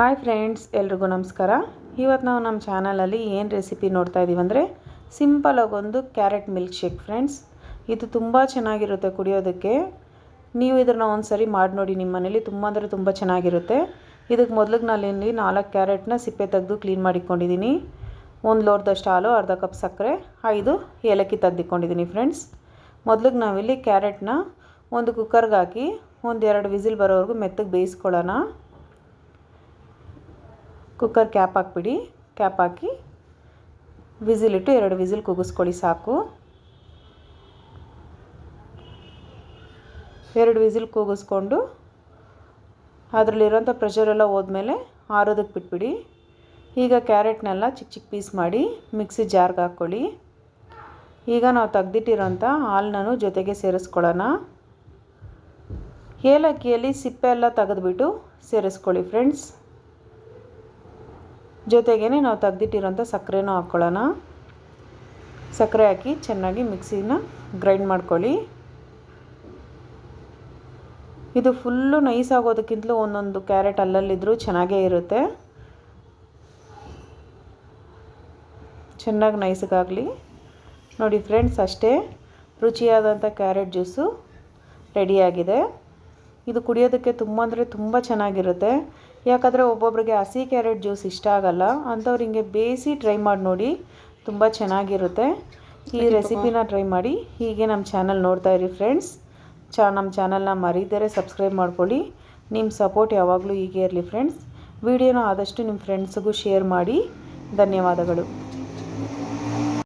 Hi friends, ಎಲ್ರಿಗೂ ನಮಸ್ಕಾರ. ಇವತ್ತು ನಾವು ನಮ್ಮ ಚಾನಲಲ್ಲಿ ಏನು ರೆಸಿಪಿ ನೋಡ್ತಾ ಇದ್ದೀವಿ ಅಂದರೆ ಸಿಂಪಲಾಗಿ ಒಂದು ಕ್ಯಾರೆಟ್ ಮಿಲ್ಕ್ ಶೇಕ್ ಫ್ರೆಂಡ್ಸ್. ಇದು ತುಂಬ ಚೆನ್ನಾಗಿರುತ್ತೆ ಕುಡಿಯೋದಕ್ಕೆ. ನೀವು ಇದನ್ನು ಒಂದು ಸರಿ ಮಾಡಿ ನೋಡಿ ನಿಮ್ಮ ಮನೇಲಿ, ತುಂಬ ಅಂದರೆ ತುಂಬ ಚೆನ್ನಾಗಿರುತ್ತೆ. ಇದಕ್ಕೆ ಮೊದಲಿಗೆ ನಾನು ಇಲ್ಲಿ ನಾಲ್ಕು ಕ್ಯಾರೆಟ್ನ ಸಿಪ್ಪೆ ತೆಗೆದು ಕ್ಲೀನ್ ಮಾಡಿಕೊಂಡಿದ್ದೀನಿ ಒಂದು ಲೋಟದಷ್ಟು ಹಾಲು, ಅರ್ಧ ಕಪ್ ಸಕ್ಕರೆ, ಐದು ಏಲಕ್ಕಿ ತೆಗೆದಿಕೊಂಡಿದ್ದೀನಿ ಫ್ರೆಂಡ್ಸ್. ಮೊದಲಿಗೆ ನಾವಿಲ್ಲಿ ಕ್ಯಾರೆಟ್ನ ಒಂದು ಕುಕ್ಕರ್ಗೆ ಹಾಕಿ ಒಂದು ಎರಡು ವಿಸಿಲ್ ಬರೋವರೆಗೂ ಮೆತ್ತಗೆ ಬೇಯಿಸ್ಕೊಳ್ಳೋಣ. ಕುಕ್ಕರ್ ಕ್ಯಾಪ್ ಹಾಕ್ಬಿಡಿ. ಕ್ಯಾಪ್ ಹಾಕಿ ವಿಸಿಲಿಟ್ಟು ಎರಡು ವಿಸಿಲ್ ಕೂಗಿಸ್ಕೊಳ್ಳಿ ಸಾಕು. ಎರಡು ವಿಸಿಲ್ ಕೂಗಿಸ್ಕೊಂಡು ಅದರಲ್ಲಿರೋಂಥ ಪ್ರೆಷರೆಲ್ಲ ಹೋದ್ಮೇಲೆ ಆರೋದಕ್ಕೆ ಬಿಟ್ಬಿಡಿ. ಈಗ ಕ್ಯಾರೆಟ್ನೆಲ್ಲ ಚಿಕ್ಕ ಚಿಕ್ಕ ಪೀಸ್ ಮಾಡಿ ಮಿಕ್ಸಿ ಜಾರ್ಗೆ ಹಾಕ್ಕೊಳ್ಳಿ. ಈಗ ನಾವು ತೆಗ್ದಿಟ್ಟಿರೋಂಥ ಹಾಲನ್ನು ಜೊತೆಗೆ ಸೇರಿಸ್ಕೊಳ್ಳೋಣ. ಏಲಕ್ಕಿಯಲ್ಲಿ ಸಿಪ್ಪೆ ಎಲ್ಲ ತೆಗೆದುಬಿಟ್ಟು ಸೇರಿಸ್ಕೊಳ್ಳಿ ಫ್ರೆಂಡ್ಸ್ ಜೊತೆಗೇ ನಾವು ತೆಗ್ದಿಟ್ಟಿರೋಂಥ ಸಕ್ಕರೆನೂ ಹಾಕ್ಕೊಳ್ಳೋಣ. ಸಕ್ಕರೆ ಹಾಕಿ ಚೆನ್ನಾಗಿ ಮಿಕ್ಸಿನ ಗ್ರೈಂಡ್ ಮಾಡ್ಕೊಳ್ಳಿ. ಇದು ಫುಲ್ಲು ನೈಸ್ ಆಗೋದಕ್ಕಿಂತಲೂ ಒಂದೊಂದು ಕ್ಯಾರೆಟ್ ಅಲ್ಲಲ್ಲಿದ್ದರೂ ಚೆನ್ನಾಗೇ ಇರುತ್ತೆ. ಚೆನ್ನಾಗಿ ನೈಸ್ಗಾಗಲಿ. ನೋಡಿ ಫ್ರೆಂಡ್ಸ್, ಅಷ್ಟೇ. ರುಚಿಯಾದಂಥ ಕ್ಯಾರೆಟ್ ಜ್ಯೂಸು ರೆಡಿಯಾಗಿದೆ. ಇದು ಕುಡಿಯೋದಕ್ಕೆ ತುಂಬ ಅಂದರೆ ತುಂಬ ಚೆನ್ನಾಗಿರುತ್ತೆ. ಯಾಕಂದರೆ ಒಬ್ಬೊಬ್ಬರಿಗೆ ಹಸಿ ಕ್ಯಾರೆಟ್ ಜ್ಯೂಸ್ ಇಷ್ಟ ಆಗಲ್ಲ ಅಂಥವ್ರು ಹಿಂಗೆ ಬೇಯಿಸಿ ಟ್ರೈ ಮಾಡಿ ನೋಡಿ ತುಂಬ ಚೆನ್ನಾಗಿರುತ್ತೆ. ಈ ರೆಸಿಪಿನ ಟ್ರೈ ಮಾಡಿ. ಹೀಗೆ ನಮ್ಮ ಚಾನಲ್ ನೋಡ್ತಾ ಇರಿ ಫ್ರೆಂಡ್ಸ್ ಚಾ ನಮ್ಮ ಚಾನಲ್ನ ಮರೀದರೆ ಸಬ್ಸ್ಕ್ರೈಬ್ ಮಾಡ್ಕೊಳ್ಳಿ. ನಿಮ್ಮ ಸಪೋರ್ಟ್ ಯಾವಾಗಲೂ ಹೀಗೆ ಇರಲಿ ಫ್ರೆಂಡ್ಸ್ ವಿಡಿಯೋನ ಆದಷ್ಟು ನಿಮ್ಮ ಫ್ರೆಂಡ್ಸ್ಗೂ ಶೇರ್ ಮಾಡಿ. ಧನ್ಯವಾದಗಳು.